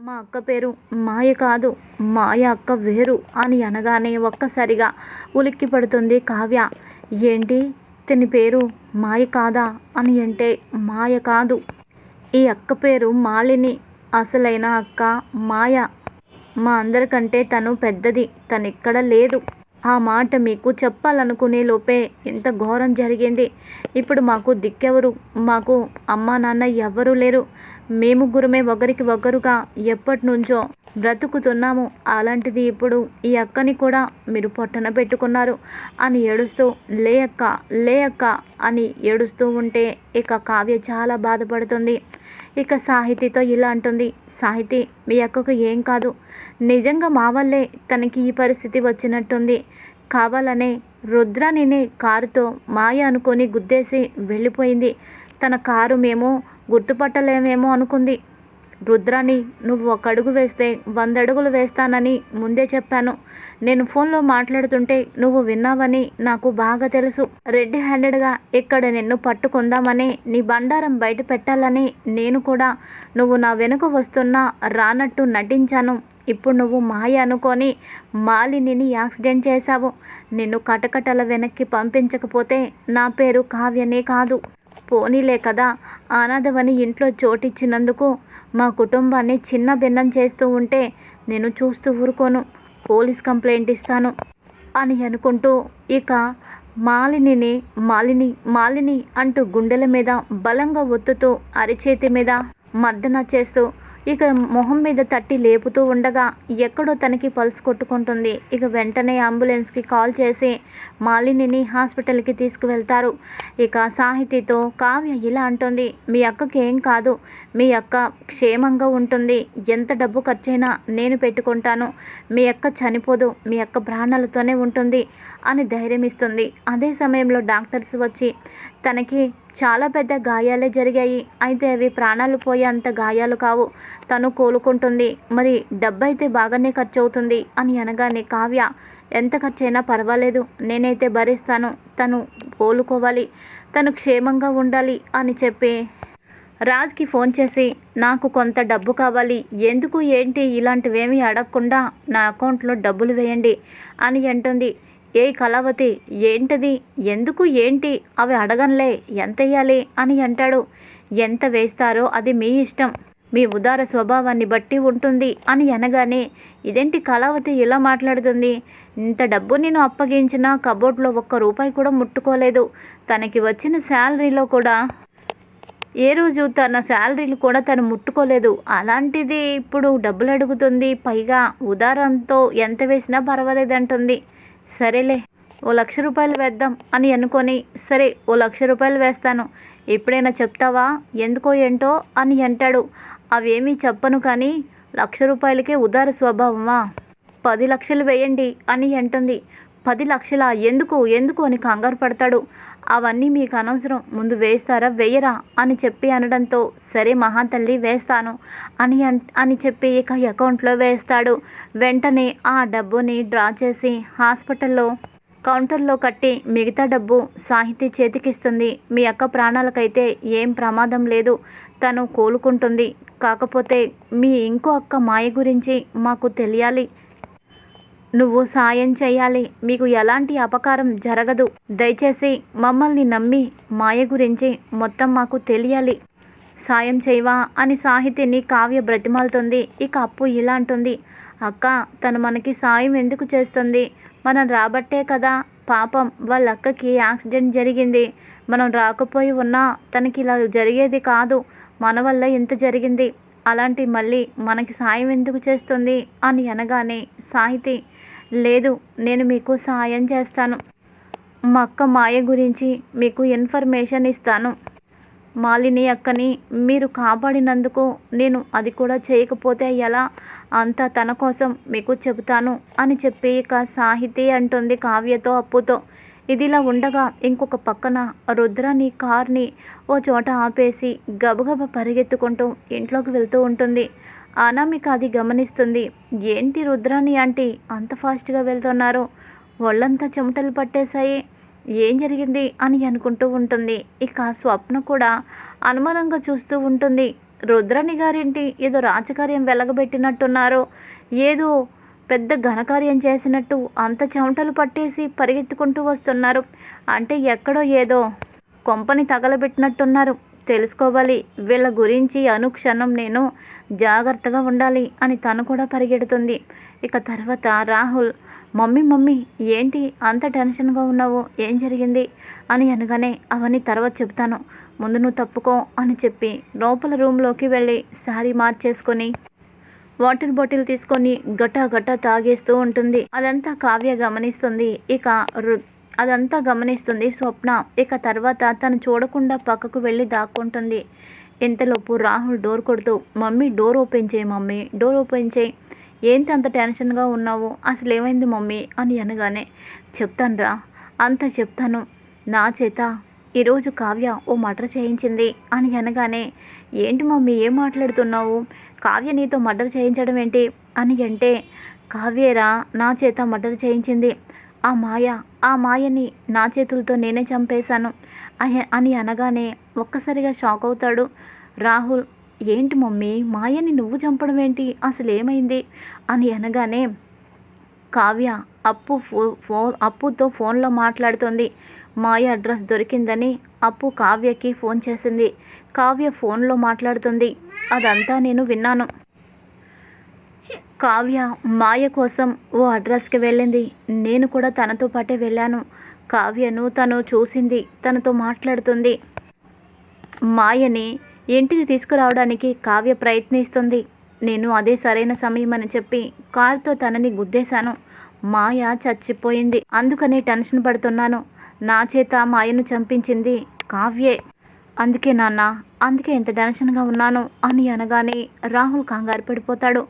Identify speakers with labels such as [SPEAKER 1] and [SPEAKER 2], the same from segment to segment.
[SPEAKER 1] మా అక్క పేరు మాయ కాదు మాయ అక్క వేరు అని అనగానే ఒక్కసారిగా ఉలిక్కి పడుతుంది కావ్య. ఏంటి? తిని పేరు మాయ కాదా అని అంటే మాయ కాదు. ఈ అక్క పేరు మాలిని అసలైన అక్క మాయ. మా అందరికంటే తను పెద్దది తను ఇక్కడ లేదు. ఆ మాట మీకు చెప్పాలనుకునే లోపే ఇంత ఘోరం జరిగింది. ఇప్పుడు మాకు దిక్కెవరు? మాకు అమ్మా నాన్న ఎవ్వరూ లేరు. మేము గురమే ఒకరికి ఒకరుగా ఎప్పటి నుంచో బ్రతుకుతున్నాము. అలాంటిది ఇప్పుడు ఈ అక్కని కూడా మీరు పొట్టన పెట్టుకున్నారు అని ఏడుస్తూ లే అక్క లే అక్క అని ఏడుస్తూ ఉంటే ఇక కావ్య చాలా బాధపడుతుంది. ఇక సాహితీతో ఇలా అంటుంది సాహితి మీ అక్కకు ఏం కాదు. నిజంగా మా వల్లే తనకి ఈ పరిస్థితి వచ్చినట్టుంది. కావాలనే రుద్రానినే కారుతో మాయ అనుకొని గుద్దేసి వెళ్ళిపోయింది. తన కారు మేము గుర్తుపట్టలేమేమో అనుకుంది. రుద్రాని నువ్వు ఒక అడుగు వేస్తే వంద అడుగులు వేస్తానని ముందే చెప్పాను. నేను ఫోన్లో మాట్లాడుతుంటే నువ్వు విన్నావని నాకు బాగా తెలుసు. రెడ్ హ్యాండెడ్గా ఇక్కడ నిన్ను పట్టుకుందామని నీ బండారం బయట పెట్టాలని నేను కూడా నువ్వు నా వెనుక వస్తున్నా రానట్టు నటించాను. ఇప్పుడు నువ్వు మాయ అనుకొని మాలినిని యాక్సిడెంట్ చేశావు. నిన్ను కటకటల వెనక్కి పంపించకపోతే నా పేరు కావ్యనే కాదు. పోనీలే కదా. అనాథవని ఇంట్లో చోటిచ్చినందుకు మా కుటుంబాన్ని చిన్న భిన్నం చేస్తూ ఉంటే నేను చూస్తూ ఊరుకోను. పోలీస్ కంప్లైంట్ ఇస్తాను అని అనుకుంటూ ఇక మాలినిని మాలిని మాలిని అంటూ గుండెల మీద బలంగా ఒత్తుతూ అరిచేతి మీద మర్దన చేస్తూ ఇక మొహం మీద తట్టి లేపుతూ ఉండగా ఎక్కడో తనకి పల్స్ కొట్టుకుంటుంది. ఇక వెంటనే అంబులెన్స్కి కాల్ చేసి మాలినిని హాస్పిటల్కి తీసుకువెళ్తారు. ఇక సాహితీతో కావ్య ఇలా అంటుంది మీ అక్కకి ఏం కాదు మీ అక్క క్షేమంగా ఉంటుంది. ఎంత డబ్బు ఖర్చైనా నేను పెట్టుకుంటాను. మీ అక్క చనిపోదు మీ అక్క ప్రాణాలతోనే ఉంటుంది. అని ధైర్యం ఇస్తుంది. అదే సమయంలో డాక్టర్స్ వచ్చి తనకి చాలా పెద్ద గాయాలే జరిగాయి. అయితే అవి ప్రాణాలు పోయే అంత గాయాలు కావు. తను కోలుకుంటుంది. మరి డబ్బు అయితే బాగానే ఖర్చు అవుతుంది అని అనగానే కావ్య ఎంత ఖర్చైనా పర్వాలేదు. నేనైతే భరిస్తాను. తను కోలుకోవాలి. తను క్షేమంగా ఉండాలి అని చెప్పి రాజ్కి ఫోన్ చేసి నాకు కొంత డబ్బు కావాలి. ఎందుకు ఏంటి ఇలాంటివేమీ అడగకుండా నా అకౌంట్లో డబ్బులు వేయండి అని అంటుంది. ఏ కళావతి ఏంటది? ఎందుకు ఏంటి? అవి అడగనులే ఎంత వేయాలి అని అంటాడు. ఎంత వేస్తారో అది మీ ఇష్టం. మీ ఉదార స్వభావాన్ని బట్టి ఉంటుంది అని అనగానే ఇదేంటి కళావతి ఇలా మాట్లాడుతుంది? ఇంత డబ్బు నేను అప్పగించిన కబోర్డ్లో ఒక్క రూపాయి కూడా ముట్టుకోలేదు. తనకి వచ్చిన శాలరీలో కూడా ఏ రోజు తన శాలరీలు కూడా తను ముట్టుకోలేదు. అలాంటిది ఇప్పుడు డబ్బులు అడుగుతుంది. పైగా ఉదారంతో ఎంత వేసినా పర్వాలేదంటుంది. సరేలే ఓ లక్ష రూపాయలు వేద్దాం అని అనుకొని సరే ఓ లక్ష రూపాయలు వేస్తాను. ఎప్పుడైనా చెప్తావా? ఎందుకో ఏంటో అని అంటాడు. అవేమీ చెప్పను కానీ లక్ష రూపాయలకే ఉదార స్వభావమా? పది లక్షలు వేయండి అని అంటుంది. పది లక్షల? ఎందుకు? ఎందుకు? అని కంగారు పడతాడు. అవన్నీ మీకు అనవసరం. ముందు వేస్తారా? వేయరా? అని చెప్పి అనడంతో సరే మహాతల్లి వేస్తాను అని అన్ అని చెప్పి ఇక అకౌంట్లో వేస్తాడు. వెంటనే ఆ డబ్బుని డ్రా చేసి హాస్పిటల్లో కౌంటర్లో కట్టి మిగతా డబ్బు సాహితీ చేతికిస్తుంది. మీ అక్క ప్రాణాలకైతే ఏం ప్రమాదం లేదు. తను కోలుకుంటుంది. కాకపోతే మీ ఇంకో అక్క మాయ గురించి మాకు తెలియాలి. నువ్వు సాయం చేయాలి. మీకు ఎలాంటి అపకారం జరగదు. దయచేసి మమ్మల్ని నమ్మి మాయ గురించి మొత్తం మాకు తెలియాలి. సాయం చేయవా అని సాహితిని కావ్య బ్రతిమాలుతుంది. ఇక అప్పు ఇలా అంటుంది. అక్క తను మనకి సాయం ఎందుకు చేస్తుంది? మనం రాబట్టే కదా. పాపం వాళ్ళ అక్కకి యాక్సిడెంట్ జరిగింది. మనం రాకపోయి ఉన్నా తనకి ఇలా జరిగేది కాదు. మన వల్ల ఇంత జరిగింది. అలాంటి మళ్ళీ మనకి సాయం ఎందుకు చేస్తుంది? అని అనగానే సాహితి లేదు నేను మీకు సహాయం చేస్తాను. మా అక్క మాయ గురించి మీకు ఇన్ఫర్మేషన్ ఇస్తాను. మాలిని అక్కని మీరు కాపాడినందుకు నేను అది కూడా చేయకపోతే ఎలా? అంతా తన కోసం మీకు చెబుతాను అని చెప్పి ఇక సాహితి అంటుంది కావ్యతో అప్పుతో. ఇదిలా ఉండగా ఇంకొక పక్కన రుద్రని కార్ని ఓ చోట ఆపేసి గబగబ పరిగెత్తుకుంటూ ఇంట్లోకి వెళ్తూ ఉంటుంది. అనామిక అది గమనిస్తుంది. ఏంటి రుద్రాని ఆంటీ అంత ఫాస్ట్గా వెళ్తున్నారు? ఒళ్ళంతా చెమటలు పట్టేశాయి. ఏం జరిగింది అని అనుకుంటూ ఉంటుంది. ఇక స్వప్న కూడా అనుమానంగా చూస్తూ ఉంటుంది. రుద్రాణి గారింటి? ఏదో రాజకార్యం వెలగబెట్టినట్టున్నారు. ఏదో పెద్ద ఘనకార్యం చేసినట్టు అంత చెమటలు పట్టేసి పరిగెత్తుకుంటూ వస్తున్నారు. అంటే ఎక్కడో ఏదో కొంపని తగలబెట్టినట్టున్నారు. తెలుసుకోవాలి. వీళ్ళ గురించి అనుక్షణం నేను జాగ్రత్తగా ఉండాలి అని తను కూడా పరిగెడుతుంది. ఇక తర్వాత రాహుల్ మమ్మీ మమ్మీ ఏంటి అంత టెన్షన్గా ఉన్నావు? ఏం జరిగింది? అని అనగానే అవన్నీ తర్వాత చెప్తాను. ముందు నువ్వు తప్పుకో అని చెప్పి లోపల రూమ్లోకి వెళ్ళి శారీ మార్చేసుకొని వాటర్ బాటిల్ తీసుకొని గటా గటా తాగేస్తూ ఉంటుంది. అదంతా కావ్య గమనిస్తుంది. ఇక రు- అదంతా గమనిస్తుంది స్వప్న. ఇక తర్వాత తను చూడకుండా పక్కకు వెళ్ళి దాక్కుంటుంది. ఇంతలోపు రాహుల్ డోర్ కొడుతూ మమ్మీ డోర్ ఓపెన్ చేయి మమ్మీ డోర్ ఓపెన్ చేయి. ఏంటి అంత టెన్షన్గా ఉన్నావు? అసలు ఏమైంది మమ్మీ? అని అనగానే చెప్తానురా అంత చెప్తాను. నా చేత ఈరోజు కావ్య ఓ మర్డర్ చేయించింది అని అనగానే ఏంటి మమ్మీ ఏం మాట్లాడుతున్నావు? కావ్య నీతో మర్డర్ చేయించడం ఏంటి? అని అంటే కావ్యరా నా చేత మర్డర్ చేయించింది. ఆ మాయ ఆ మాయని నా చేతులతో నేనే చంపేశాను. అని అనగానే ఒక్కసారిగా షాక్ అవుతాడు. రాహుల్ ఏంటి మమ్మీ మాయని నువ్వు చంపడం ఏంటి? అసలు ఏమైంది అని అనగానే కావ్య అప్పు ఫో ఫో అప్పుతో ఫోన్లో మాట్లాడుతుంది. మాయ అడ్రస్ దొరికిందని అప్పు కావ్యకి ఫోన్ చేసింది. కావ్య ఫోన్లో మాట్లాడుతుంది. అదంతా నేను విన్నాను. కావ్య మాయ కోసం ఓ అడ్రస్కి వెళ్ళింది. నేను కూడా తనతో పాటే వెళ్ళాను. కావ్యను తను చూసింది తనతో మాట్లాడుతుంది. మాయని ఇంటికి తీసుకురావడానికి కావ్య ప్రయత్నిస్తుంది. నేను అదే సరైన సమయం అని చెప్పి కారుతో తనని గుద్దేశాను. మాయ చచ్చిపోయింది. అందుకని టెన్షన్ పడుతున్నాను. నా చేత మాయను చంపించింది కావ్యే. అందుకే నాన్న అందుకే ఎంత టెన్షన్గా ఉన్నాను అని అనగానే రాహుల్ కంగారు పడిపోతాడు.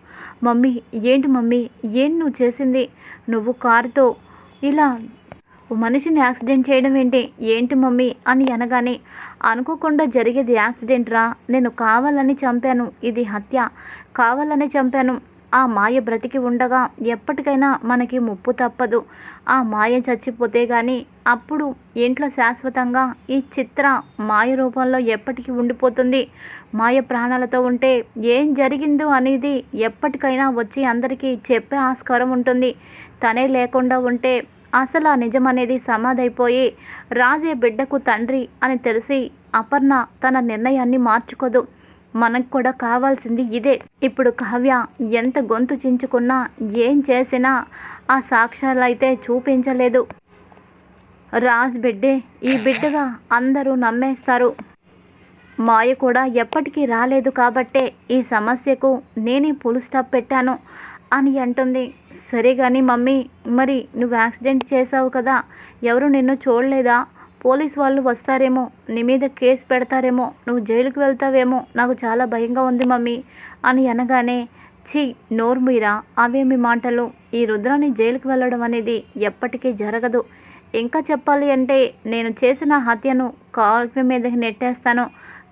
[SPEAKER 1] మమ్మీ ఏంటి మమ్మీ? ఏం నువ్వు చేసింది? నువ్వు కారుతో ఇలా ఓ మనిషిని యాక్సిడెంట్ చేయడం ఏంటి? ఏంటి మమ్మీ? అని అనగానే అనుకోకుండా జరిగేది యాక్సిడెంట్ రా. నేను కావాలని చంపాను. ఇది హత్య. కావాలని చంపాను. ఆ మాయ బ్రతికి ఉండగా ఎప్పటికైనా మనకి ముప్పు తప్పదు. ఆ మాయ చచ్చిపోతే కానీ అప్పుడు ఇంట్లో శాశ్వతంగా ఈ చిత్ర మాయ రూపంలో ఎప్పటికీ ఉండిపోతుంది. మాయ ప్రాణాలతో ఉంటే ఏం జరిగిందో అనేది ఎప్పటికైనా వచ్చి అందరికీ చెప్పే ఆస్కారం ఉంటుంది. తనే లేకుండా ఉంటే అసలు ఆ నిజం అనేది సమాధైపోయి రాజే బిడ్డకు తండ్రి అని తెలిసి అపర్ణ తన నిర్ణయాన్ని మార్చుకోదు. మనకు కూడా కావాల్సింది ఇదే. ఇప్పుడు కావ్య ఎంత గొంతు చించుకున్నా ఏం చేసినా ఆ సాక్ష్యాలు అయితే చూపించలేదు. రాజ్ బిడ్డే ఈ బిడ్డగా అందరూ నమ్మేస్తారు. మాయ కూడా ఎప్పటికీ రాలేదు కాబట్టే ఈ సమస్యకు నేనే పులు స్టాప్ పెట్టాను అని అంటుంది. సరే కానీ మమ్మీ మరి నువ్వు యాక్సిడెంట్ చేసావు కదా ఎవరు నిన్ను చూడలేదా? పోలీస్ వాళ్ళు వస్తారేమో నీ మీద కేసు పెడతారేమో నువ్వు జైలుకు వెళ్తావేమో నాకు చాలా భయంగా ఉంది మమ్మీ అని అనగానే ఛీ నోర్మీరా అవేమి మాటలు. ఈ రుద్రాన్ని జైలుకు వెళ్ళడం అనేది ఎప్పటికీ జరగదు. ఇంకా చెప్పాలి అంటే నేను చేసిన హత్యను కావ్య మీదకి నెట్టేస్తాను.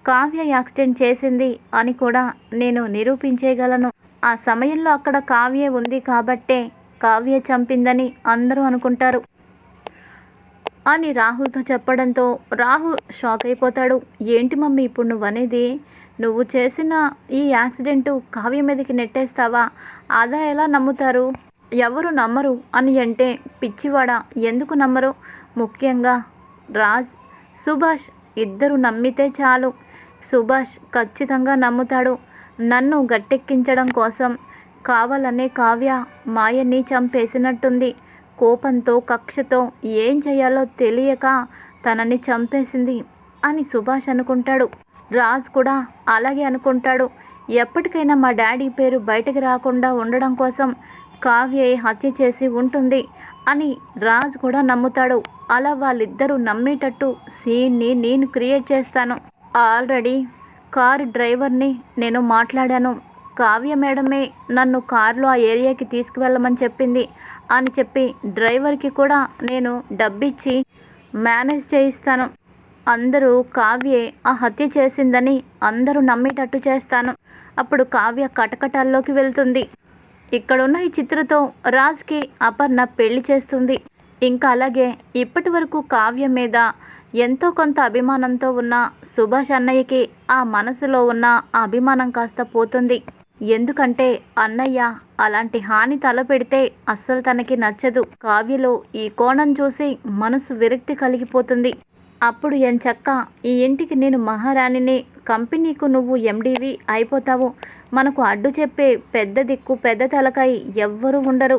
[SPEAKER 1] కావ్య యాక్సిడెంట్ చేసింది అని కూడా నేను నిరూపించేయగలను. ఆ సమయంలో అక్కడ కావ్య ఉంది కాబట్టే కావ్య చంపిందని అందరూ అనుకుంటారు. అని రాహుల్తో చెప్పడంతో రాహుల్ షాక్ అయిపోతాడు. ఏంటి మమ్మీ ఇప్పుడు నువ్వు అనేది నువ్వు చేసిన ఈ యాక్సిడెంటు కావ్య మీదకి నెట్టేస్తావా? ఆదా ఎలా నమ్ముతారు? ఎవరు నమ్మరు? అని అంటే పిచ్చివాడ. ఎందుకు నమ్మరు? ముఖ్యంగా రాజ్ సుభాష్ ఇద్దరు నమ్మితే చాలు. సుభాష్ ఖచ్చితంగా నమ్ముతాడు. నన్ను గట్టెక్కించడం కోసం కావాలనే కావ్య మాయని చంపేసినట్టుంది. కోపంతో కక్షతో ఏం చేయాలో తెలియక తనని చంపేసింది అని సుభాష్ అనుకుంటాడు. రాజ్ కూడా అలాగే అనుకుంటాడు. ఎప్పటికైనా మా డాడీ పేరు బయటకు రాకుండా ఉండడం కోసం కావ్య హత్య చేసి ఉంటుంది అని రాజ్ కూడా నమ్ముతాడు. అలా వాళ్ళిద్దరూ నమ్మేటట్టు సీన్ని నేను క్రియేట్ చేస్తాను. ఆల్రెడీ కారు డ్రైవర్ని నేను మాట్లాడాను. కావ్య మేడమే నన్ను కారులో ఆ ఏరియాకి తీసుకువెళ్ళమని చెప్పింది. అని చెప్పి డ్రైవర్కి కూడా నేను డబ్బిచ్చి మేనేజ్ చేయిస్తాను. అందరూ కావ్యే ఆ హత్య చేసిందని అందరూ నమ్మేటట్టు చేస్తాను. అప్పుడు కావ్య కటకటాల్లోకి వెళ్తుంది. ఇక్కడున్న ఈ చిత్రతో రాజ్కి అపర్ణ పెళ్ళి చేస్తుంది. ఇంకా అలాగే ఇప్పటి వరకు కావ్య మీద ఎంతో కొంత అభిమానంతో ఉన్న సుభాష్ అన్నయ్యకి ఆ మనసులో ఉన్న ఆ అభిమానం కాస్త పోతుంది. ఎందుకంటే అన్నయ్య అలాంటి హాని తలపెడితే అస్సలు తనకి నచ్చదు. కావ్యలో ఈ కోణం చూసి మనసు విరక్తి కలిగిపోతుంది. అప్పుడు ఎంచక్క ఈ ఇంటికి నేను మహారాణిని కంపెనీకు నువ్వు ఎండివి అయిపోతావు. మనకు అడ్డు చెప్పే పెద్ద దిక్కు పెద్ద తలకాయ ఎవ్వరూ ఉండరు.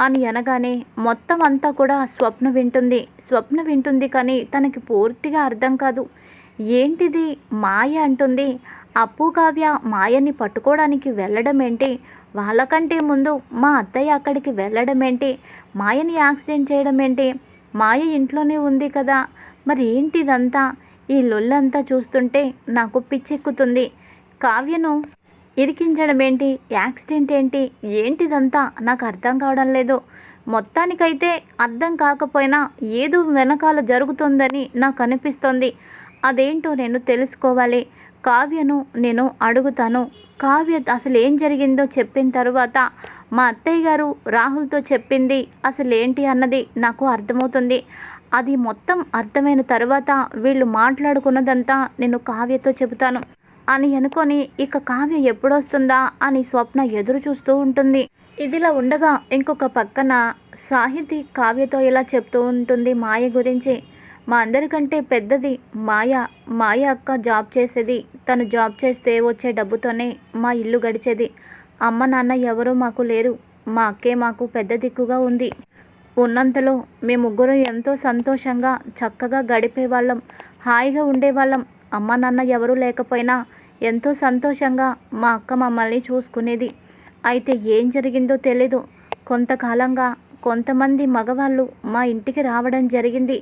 [SPEAKER 1] అని అనగానే మొత్తం అంతా కూడా స్వప్న వింటుంది. స్వప్న వింటుంది కానీ తనకి పూర్తిగా అర్థం కాదు. ఏంటిది మాయ అంటుంది? అప్పు కావ్య మాయని పట్టుకోవడానికి వెళ్ళడం ఏంటి వాళ్ళకంటే ముందు మా అత్తయ్య అక్కడికి వెళ్ళడం ఏంటి మాయని యాక్సిడెంట్ చేయడం ఏంటి మాయ ఇంట్లోనే ఉంది కదా మరి ఏంటిదంతా? ఈ లొల్లంతా చూస్తుంటే నాకు పిచ్చెక్కుతుంది. కావ్యను ఇరికించడం ఏంటి యాక్సిడెంట్ ఏంటి? ఏంటిదంతా? నాకు అర్థం కావడం లేదు. మొత్తానికైతే అర్థం కాకపోయినా ఏదో వెనకాల జరుగుతుందని నాకు అనిపిస్తుంది. అదేంటో నేను తెలుసుకోవాలి. కావ్యను నేను అడుగుతాను. కావ్య అసలు ఏం జరిగిందో చెప్పిన తరువాత మా అత్తయ్య గారు రాహుల్తో చెప్పింది అసలు ఏంటి అన్నది నాకు అర్థమవుతుంది. అది మొత్తం అర్థమైన తర్వాత వీళ్ళు మాట్లాడుకున్నదంతా నేను కావ్యతో చెబుతాను. అని అనుకొని ఇక కావ్య ఎప్పుడొస్తుందా అని స్వప్న ఎదురు చూస్తూ ఉంటుంది. ఇదిలా ఉండగా ఇంకొక పక్కన సాహితీ కావ్యతో ఇలా చెప్తూ ఉంటుంది మాయ గురించి. మా అందరికంటే పెద్దది మాయ. మాయ అక్క జాబ్ చేసేది. తను జాబ్ చేస్తే వచ్చే డబ్బుతోనే మా ఇల్లు గడిచేది. అమ్మ నాన్న ఎవరూ మాకు లేరు. మా అక్కే మాకు పెద్ద దిక్కుగా ఉంది. ఉన్నంతలో మేముగ్గురం ఎంతో సంతోషంగా చక్కగా గడిపేవాళ్ళం. హాయిగా ఉండేవాళ్ళం. అమ్మ నాన్న ఎవరూ లేకపోయినా ఎంతో సంతోషంగా మా అక్క మమ్మల్ని చూసుకునేది. అయితే ఏం జరిగిందో తెలీదు. కొంతకాలంగా కొంతమంది మగవాళ్ళు మా ఇంటికి రావడం జరిగింది.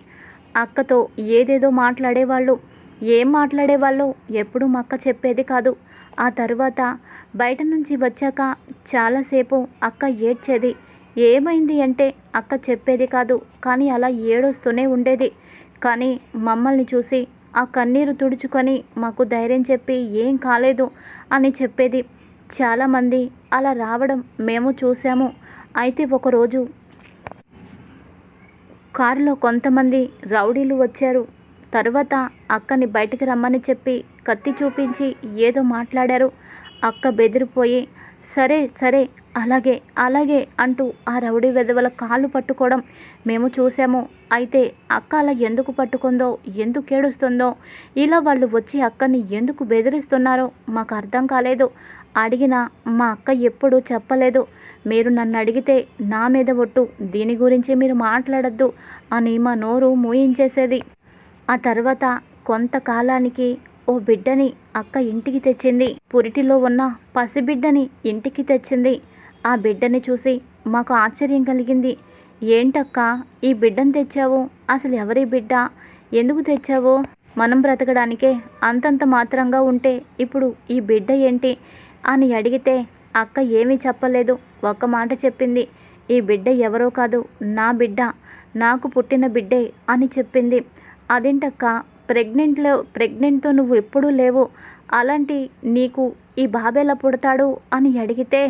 [SPEAKER 1] అక్కతో ఏదేదో మాట్లాడేవాళ్ళు. ఏం మాట్లాడేవాళ్ళో? ఎప్పుడు మా అక్క చెప్పేది కాదు. ఆ తర్వాత బయట నుంచి వచ్చాక చాలాసేపు అక్క ఏడ్చేది. ఏమైంది అంటే అక్క చెప్పేది కాదు. కానీ అలా ఏడొస్తూనే ఉండేది. కానీ మమ్మల్ని చూసి ఆ కన్నీరు తుడుచుకొని మాకు ధైర్యం చెప్పి ఏం కాలేదు అని చెప్పేది. చాలామంది అలా రావడం మేము చూసాము అయితే ఒకరోజు కారులో కొంతమంది రౌడీలు వచ్చారు. తర్వాత అక్కని బయటికి రమ్మని చెప్పి కత్తి చూపించి ఏదో మాట్లాడారు. అక్క బెదిరిపోయి సరే సరే అలాగే అలాగే అంటూ ఆ రౌడీ వెధవల కాళ్ళు పట్టుకోవడం మేము చూసాము అయితే అక్క అలా ఎందుకు పట్టుకుందో ఎందుకు ఏడుస్తుందో ఇలా వాళ్ళు వచ్చి అక్కని ఎందుకు బెదిరిస్తున్నారో మాకు అర్థం కాలేదు. అడిగినా మా అక్క ఎప్పుడూ చెప్పలేదు. మీరు నన్ను అడిగితే నా మీద ఒట్టు దీని గురించి మీరు మాట్లాడద్దు అని మా నోరు మూయించేసేది. ఆ తర్వాత కొంతకాలానికి ఓ బిడ్డని అక్క ఇంటికి తెచ్చింది. పురిటిలో ఉన్న పసిబిడ్డని ఇంటికి తెచ్చింది. ఆ బిడ్డని చూసి మాకు ఆశ్చర్యం కలిగింది. ఏంటక్క ఈ బిడ్డను తెచ్చావు? అసలు ఎవరి బిడ్డ? ఎందుకు తెచ్చావు? మనం బ్రతకడానికే అంతంత మాత్రంగా ఉంటే ఇప్పుడు ఈ బిడ్డ ఏంటి? అని అడిగితే అక్క ఏమీ చెప్పలేదు. ఒక్క మాట చెప్పింది. ఈ బిడ్డ ఎవరో కాదు నా బిడ్డ. నాకు పుట్టిన బిడ్డే అని చెప్పింది. అదేంటక్క ప్రెగ్నెంట్లో ప్రెగ్నెంట్తో నువ్వు ఎప్పుడూ లేవు. అలాంటి నీకు ఈ బాబేలా పుడతాడు అని అడిగితే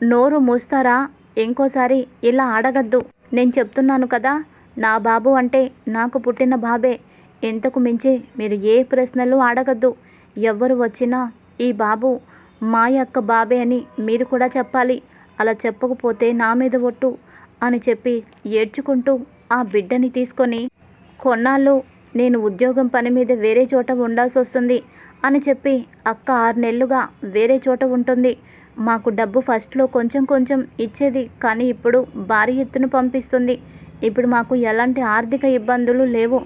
[SPEAKER 1] నోరు మూస్తారా? ఇంకోసారి ఇలా అడగద్దు. నేను చెప్తున్నాను కదా నా బాబు అంటే నాకు పుట్టిన బాబే. ఇంతకు మించి మీరు ఏ ప్రశ్నలు అడగద్దు. ఎవరు వచ్చినా ఈ బాబు మా యొక్క బాబే అని మీరు కూడా చెప్పాలి. అలా చెప్పకపోతే నా మీద ఒట్టు అని చెప్పి ఏడ్చుకుంటూ ఆ బిడ్డని తీసుకొని కొన్నాళ్ళు నేను ఉద్యోగం పని మీద వేరే చోట ఉండాల్సి వస్తుంది అని చెప్పి అక్క ఆరు నెలలుగా వేరే చోట ఉంటుంది. మాకు డబ్బు ఫస్ట్లో కొంచెం కొంచెం ఇచ్చేది కానీ ఇప్పుడు భారీ ఎత్తున పంపిస్తుంది. ఇప్పుడు మాకు ఎలాంటి ఆర్థిక ఇబ్బందులు లేవు.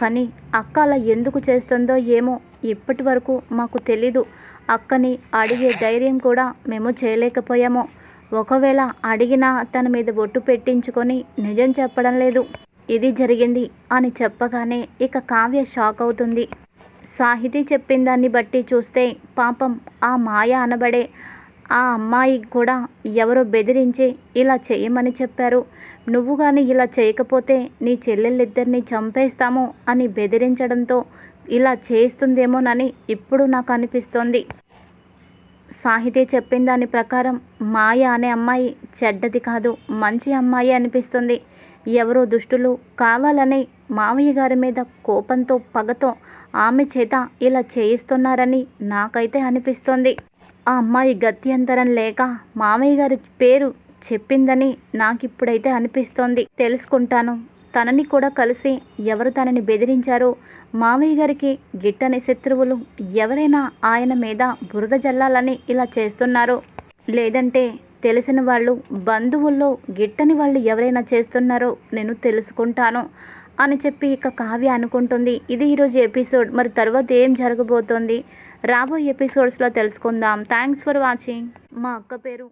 [SPEAKER 1] కానీ అక్క అలా ఎందుకు చేస్తుందో ఏమో ఇప్పటి వరకు మాకు తెలీదు. అక్కని అడిగే ధైర్యం కూడా మేము చేయలేకపోయాము. ఒకవేళ అడిగినా తన మీద బొట్టు పెట్టించుకొని నిజం చెప్పడం లేదు. ఇది జరిగింది అని చెప్పగానే ఇక కావ్య షాక్ అవుతుంది. సాహితీ చెప్పిన దాన్ని బట్టి చూస్తే పాపం ఆ మాయ అనబడే ఆ అమ్మాయి కూడా ఎవరో బెదిరించి ఇలా చేయమని చెప్పారు. నువ్వు కానీ ఇలా చేయకపోతే నీ చెల్లెళ్ళిద్దరిని చంపేస్తాము అని బెదిరించడంతో ఇలా చేస్తుందేమోనని ఇప్పుడు నాకు అనిపిస్తోంది. సాహితీ చెప్పిన దాని ప్రకారం మాయ అనే అమ్మాయి చెడ్డది కాదు మంచి అమ్మాయి అనిపిస్తుంది. ఎవరో దుష్టులు కావాలని మామయ్య గారి మీద కోపంతో పగతో ఆమె చేత ఇలా చేయిస్తున్నారని నాకైతే అనిపిస్తోంది. ఆ అమ్మాయి గత్యంతరం లేక మామయ్య గారి పేరు చెప్పిందని నాకిప్పుడైతే అనిపిస్తోంది. తెలుసుకుంటాను. తనని కూడా కలిసి ఎవరు తనని బెదిరించారో మామయ్య గారికి గిట్టని శత్రువులు ఎవరైనా ఆయన మీద బురద జల్లాలని ఇలా చేస్తున్నారో. లేదంటే తెలిసిన వాళ్ళు బంధువుల్లో గిట్టని వాళ్ళు ఎవరైనా చేస్తున్నారో నేను తెలుసుకుంటాను అని చెప్పి ఇక కావ్య అనుకుంటుంది. ఇది ఈరోజు ఎపిసోడ్. మరి తర్వాత ఏం జరగబోతోంది? రాబోయే ఎపిసోడ్స్లో తెలుసుకుందాం. Thanks for watching. మా అక్క పేరు